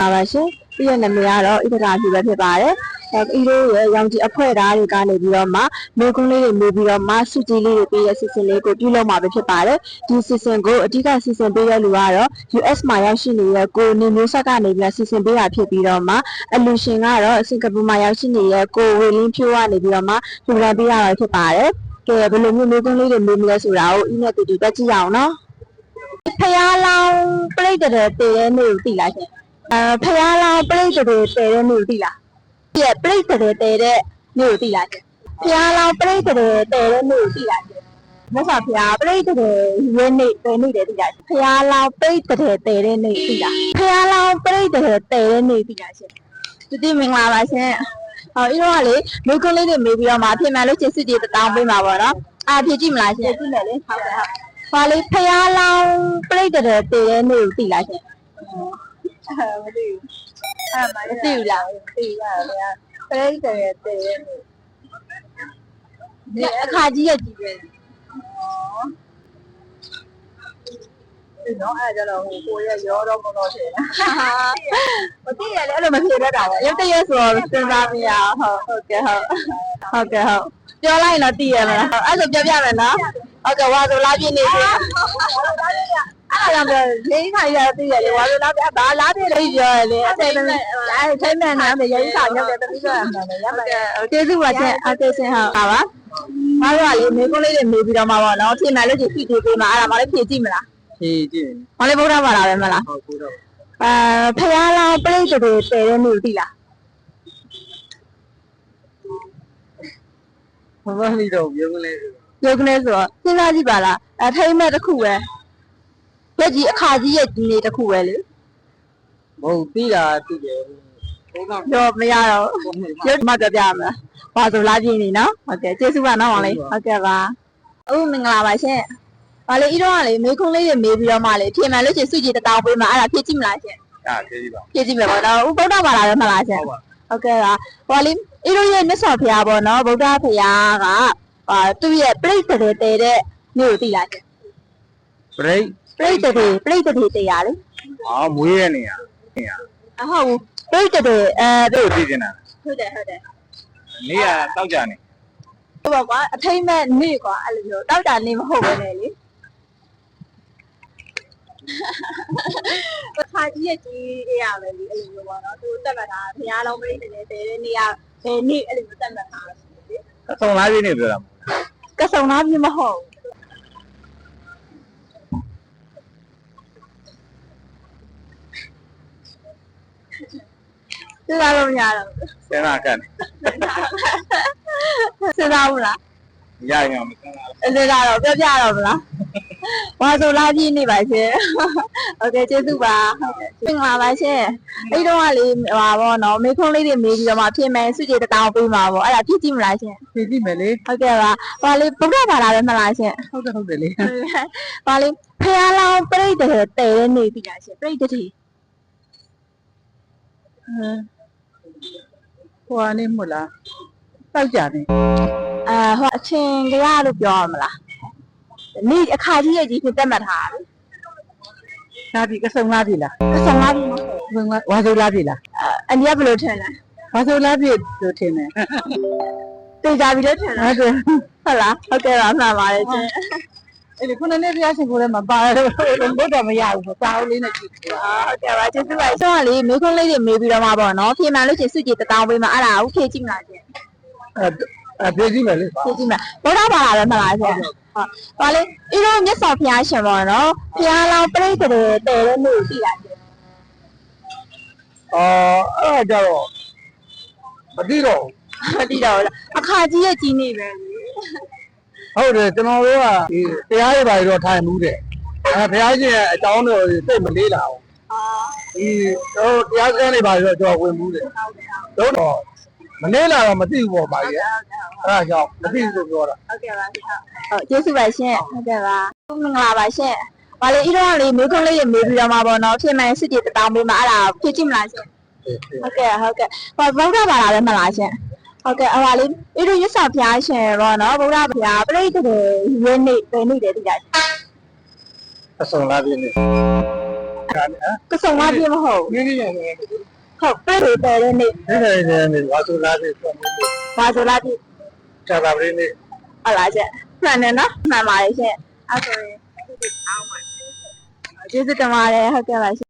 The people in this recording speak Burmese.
ပါပါရှင်ပြီးရနာမည်ကတော့ဣဒရာပြပဲဖြစ်ပါတယ်အဲဒီလိုရဲ့ရောင်ကြီးအဖွဲ့သားတွေကနေပြီးတော့မှမေကုန်းလေးတွေမျိုးပြီးတော့မှစုကြည်လေးတွေပေးတဲ့စီစဉ်လေးကိုပြုလုပ်မှာပဲဖြစ်ပါတယ်ဒီစီစဉ်ကိုအဓိကစီစဉ်ပေးတဲ့လူကတော့ US မှာရောက်ရှိနေတဲ့ကိုနေမျိုးဆက်ကနေပြီးတော့စီစဉ်ပေးတာဖြစ်ပြီးတော့မှအလူရှင်ကတော့စင်ကာပူမှာရောက်ရှိနေတဲ့ကိုဝေလင်းဖြိုးကနေပြီးတော့မှပြုလုပ်ပေးရတာဖြစ်ပါတယ်ကဲဘယ်လိုမျိုးမေကုန်းလေးတွေမျိုးမလဲဆိုတာကိုအင်းနဲ့တူတူတက်ကြည့်ရအောင်နော်ဖျားလောင်းပြိတ္တတဲ့တည်တဲ့နေ့ကိုသိလားရှင် အဲဖျားလောင်းပြိတ္တတွေတည်တဲ့နေ့ကိုသိလားပြည့်ပြိတ္တတွေတည်တဲ့နေ့ကိုသိလားရှင်ဖျားလောင်းပြိတ္တတွေတည်တဲ့နေ့ကိုသိလားရှင်မြတ်စွာဘုရားပြိတ္တတွေရဲနေ့တည်နေ့တယ်သိလားရှင်ဖျားလောင်းပြိတ္တတွေတည်တဲ့နေ့သိလားဖျားလောင်းပြိတ္တတွေတည်တဲ့နေ့သိလားရှင်တတိမင်္ဂလာပါရှင်ဟောဤတော့ကလေမိကွန်းလေးတွေမေးပြီးတော့မှပြင်မှန်လို့ချင်းစစ်တီတောင်းပေးမှာပေါ့နော်အာဖြည့်ကြည့်မလားရှင်ကြည့်မယ်လေဟုတ်ကဲ့ဟုတ်ဟောလေဖျားလောင်းပြိတ္တတွေတည်တဲ့နေ့ကိုသိလားရှင် မသိဘူးအဲ့မှာမသိဘူးလားမသိဘူးလားဗျာပြိတ္တရဲ့တည်ရဲ့နေဒီအခါကြီးရဲ့ကြီးပဲဒီတော့အဲ့ကြတော့ဟိုကိုရဲ့ရောတော့မတော့တယ်မသိရလေအဲ့လိုမဖြေတတ်တာပေါ့ရုပ်တရက်ဆိုတော့စဉ်းစားမရဟုတ်ဟုတ်ကဲ့ဟုတ်ဟုတ်ကဲ့ဟုတ်ပြောလိုက်ရင်တော့သိရမလားအဲ့ဆိုပြောပြမယ်နော်ဟုတ်ကဲ့ဝါဆိုလာပြည့်နေစေ အဲ့ဒါကြောင့်လေးခါရသိရလေဝါဆိုလာပြဘာလာပြည့်လို့ပြောရလေအဲ့ဒါအဲ့ထိုင်းမှန်နာမယ်ရိုင်းစာရောက်တယ်တမီးပြောရမှာလေရမယ်ကျေးဇူးပါချင်းအသေးစင်ဟုတ်ပါပါမတော်ကလေမေကုန်းလေးတွေမေးပြီးတော့မှာပေါ့နော်ပြင်မယ်လို့ကြည့်ဖြည့်ပေးမှာအဲ့ဒါမလေးဖြည့်ကြည့်မလားဖြည့်ကြည့်မလေးဗုဒ္ဓဘာသာပဲမလားဟုတ်ကူတော့အဲဖျားလောင်းပြိတ္တတွေတည်တဲ့နေ့သိလားမမလေးတော့ရုံးလေးရုပ်ကလေးဆိုတော့စဉ်းစားကြည့်ပါလားအထိမ့်မဲ့တစ်ခုပဲလ က်ကြီးအခါကြီးရဲ့ဒီနေ့တစ်ခုပဲလေမဟုတ်ပြီးတာသိတယ်ဘုံတော့ပြောမရတော့ဘုံနေဘူးရုပ်မှပြပြမလားဘာဆိုလာပြင်းနေနော်ဟုတ်ကဲ့ကျေးဇူးပါနော်မောင်လေးဟုတ်ကဲ့ပါအခုမင်္ဂလာပါရှင်ဘာလေဤတော့ကလေမေခွန်းလေးတွေမေးပြီးတော့မှလေပြင်မှန်လို့ချင်းစုကြည်တတောင်းပေးမှာအဲ့ဒါဖြည့်ကြည့်မလားရှင်ဒါဖြည့်ကြည့်ပါဖြည့်ကြည့်မယ်ပေါ့နော်ဥပုဒ္ဓဘာသာပဲမလားရှင်ဟုတ်ပါဟုတ်ကဲ့ပါဟောလေဤတို့ရဲ့မြတ်စွာဘုရားပေါ့နော်ဗုဒ္ဓဘုရားကအာသူ့ရဲ့ပြိတ္တတွေတည်တဲ့မြို့ကိုသိလားရှင်ဘရိတ် ပြိတ္တတွေပြိတ္တတွေတရားလေအာမွေးရနေရနေရအဟုတ်ဘူးပြိတ္တတွေအဲတို့သိနေတာဟုတ်တယ်ဟုတ်တယ်နေရတောက်ကြနေဟိုပါကွာအထိမ့်မဲ့နေ့ကွာအဲ့လိုမျိုးတောက်တာနေမဟုတ်ပဲနဲ့လေအခါကြီးရဲ့ကြီးရရမယ်ဒီအဲ့လိုမျိုးပေါ့နော်သူတက်မှတ်တာဘုရားလုံးပြိတ္တတွေတည်တဲ့နေ့ကဘယ်နေ့အဲ့လိုမျိုးတက်မှတ်တာလဲအဆုံးလားပြည့်နေပြောတာကဆုံသားပြမဟုတ်ဘူး စဉ်းစားလို့မရတော့ ဆယ်နာကတ်နေ ဘူးစဉ်းစားဘူးလား ရရင်မစမ်းလား အစစ်ကတော့ပြောပြတော့မလားဘာဆိုလာပြည့်နေပါရှင်โอเคကျေးဇူးပါဟုတ်ကဲ့မင်္ဂလာပါရှင်အဲ့တော့ကလေဟာဘောနော်မေခွန်းလေးတွေမေးပြီးတော့မှပြင်မယ်စုကြည်တတောင်းပေးမှာပေါ့အဲ့ဒါဖြစ်ကြည့်မလားရှင် ဖြည့်ကြည့်မယ်လေ ဟုတ်ကဲ့ပါဟောလေဗုဒ္ဓဘာသာပဲမလားရှင် ဟုတ်တယ်ဟုတ်တယ်လေ ပါလေဖះလောင်းပြိတ္တတွေတည်တဲ့နေပြီလားရှင်ပြိတ္တတိ ဟိုအနေမလားတောက်ကြနေအာဟိုအချင်းကြရလို့ပြောရမလားနေ့အခါကြီးရဲ့ကြီးဖြစ်တက်မှတ်ထားတယ်နာပြီကဆုံလားပြီလားအဆောင်လာပြီမဟုတ်ဘုံကဝါဆိုလားပြီလားအန်ဒီကဘယ်လိုထင်လဲဝါဆိုလားပြီလို့ထင်တယ်တေချာပြီလို့ထင်လားဟုတ်တယ်ဟုတ်လားဟုတ်ကဲ့ပါမှန်ပါတယ်ရှင် အဲ့ဒီခုနနေ့တရားရှင်ကိုလည်းမပါတော့ဘုရားမရဘူးပါအောင်လေးနဲ့ကြည့်တယ်အာဟုတ်ကဲ့ပါကျေးဇူးပါဆောင်းကလေမေခွန်းလေးတွေမေးပြီးတော့မှပေါ့နော်ပြင်မှန်လို့ချင်းစုကြည်တတောင်းပေးမှာအဲ့ဒါဟုတ်ဖြည့်ကြည့်မလားရှင်အဲပြေးကြည့်မယ်လေဖြည့်ကြည့်မှာဗုဒ္ဓဘာသာပဲမလားရှင်ဟုတ်ပါလေဤတော့မြတ်စွာဘုရားရှင်ပေါ့နော်ဘုရားလောင်းပြိတ္တတွေတည်တဲ့နေကိုသိလားရှင်အော်အဲ့ဒါကြတော့မသိတော့မသိတော့ဘူးလားအခါကြီးရဲ့ကြီးနေပဲလေ ဟုတ်တယ်ကျွန်တော်တို့ကဒီတရားရပါရတော့ထိုင်မှုတဲ့အဲဘုရားရှင်ရဲ့အကြောင်းတော်သိမလေးလာဘူးအာဒီတော့တရားစခန်းတွေပါရတော့ကျွန်တော်ဝင်မှုတယ်ဟုတ်ကဲ့ဟုတ်တော့တော့မလေးလာတော့မသိဘူးပေါ့ပါကြီးအဲ့ဒါကြောင့်မသိဘူးလို့ပြောတာဟုတ်ကဲ့ပါဟုတ်ကျေးဇူးပါရှင်ဟုတ်ကဲ့ပါမင်္ဂလာပါရှင်ဘာလေဤတော့လေမေခွန်းလေးတွေမေးပြီးတော့မှာပေါ့နော်ဖြစ်မှန်စစ်တီတောင်းပေးမှာအဲ့ဒါဖြစ်ကြည့်မလားရှင်ဟုတ်ကဲ့ဟုတ်ကဲ့ဟောဗုဒ္ဓဘာသာပဲမလားရှင် ဟုတ်ကဲ့အပါလေးဤတို့ရစ္စာဘုရားရှင်ရောနော်ဗုဒ္ဓဘုရားပြိတ္တတွေရင်းနေပဲနေတယ်ဒီလားအဆုံးလားပြင်းနေအဒါနဲ့ကစုံမပြည့်မဟုတ်နင်းနေရတယ်ဟုတ်ပြည့်တယ်တဲ့နေ့နေနေနေနေဝါဆိုလာပြီးတော့ဘာဆိုလားပြည့်တာတာပရင်းနေဟုတ်လားချက်မှန်တယ်နော်မှန်ပါတယ်ရှင်အဲ့ဆိုရင်ကျေးဇူးတင်ပါတယ်ဟုတ်ကဲ့ပါရှင်